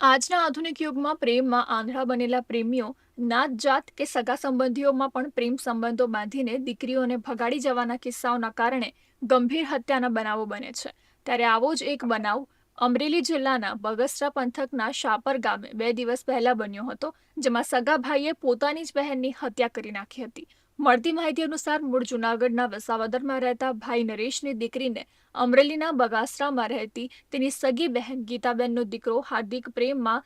આજના આધુનિક યુગમાં પ્રેમમાં આંધળા બનેલા પ્રેમીઓ, નાત જાત કે સગા સંબંધીઓમાં પણ પ્રેમ સંબંધો બાંધીને દીકરીઓને ભગાડી જવાના કિસ્સાઓના કારણે ગંભીર હત્યાના બનાવો બને છે. ત્યારે આવો જ એક બનાવ અમરેલી જિલ્લાના બગસરા પંથકના શાપર ગામે બે દિવસ પહેલા બન્યો હતો, જેમાં સગા ભાઈએ પોતાની જ બહેનની હત્યા કરી નાખી હતી. મળતી માહિતી અનુસાર મૂળ જૂનાગઢના વસાવદરમાં રહેતા ભાઈ નરેશની દીકરીને અમરેલીના બગાસરામાં રહેતી તેની સગી બહેન ગીતાબેનનો દીકરો હાર્દિક પ્રેમમાં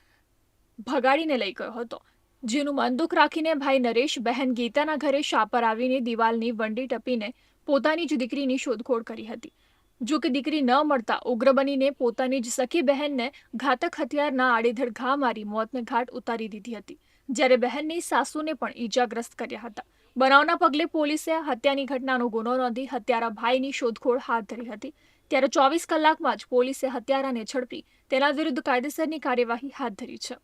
ભગાડીને લઈ ગયો હતો. જેનું મન દુઃખ રાખીને ભાઈ નરેશ બહેન ગીતાના ઘરે શાપર આવીને દિવાલની વંડી ટપીને પોતાની જ દીકરીની શોધખોળ કરી હતી. જો કે દીકરી ન મળતા ઉગ્ર બનીને પોતાની જ સખી બહેનને ઘાતક હથિયારના આડેધડ ઘા મારી મોતને ઘાટ ઉતારી દીધી હતી. જ્યારે બહેનની સાસુને પણ ઈજાગ્રસ્ત કર્યા હતા. બનાવના પગલે પોલીસે હત્યાની ઘટનાનો ગુનો નોંધી હત્યારા ભાઈની શોધખોળ હાથ ધરી હતી. ત્યારે ચોવીસ કલાકમાં જ પોલીસે હત્યારાને ઝડપી તેના વિરુદ્ધ કાયદેસરની કાર્યવાહી હાથ ધરી છે.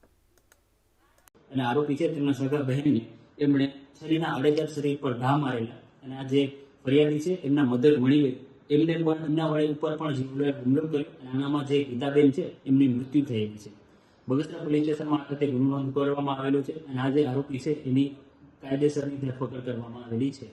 અને આરોપી છે તેમના સગા બહેનને. એમણે છરીના આડેધડ શરીર પર ઘા મારેલા. અને આ જે ફરિયાદી છે એમના મધર મણીવે એમને પણ એમના વાળી ઉપર પણ જીવલેણ હુમલો કર્યો અને આનામાં જે ગીતાબેન છે એમની મૃત્યુ થયેલી છે. બગસરા પોલીસ સ્ટેશનમાં આ ગુનો નોંધ કરવામાં આવેલો છે અને આ જે આરોપી છે એની કાયદેસરની ધરપકડ કરવામાં આવેલી છે.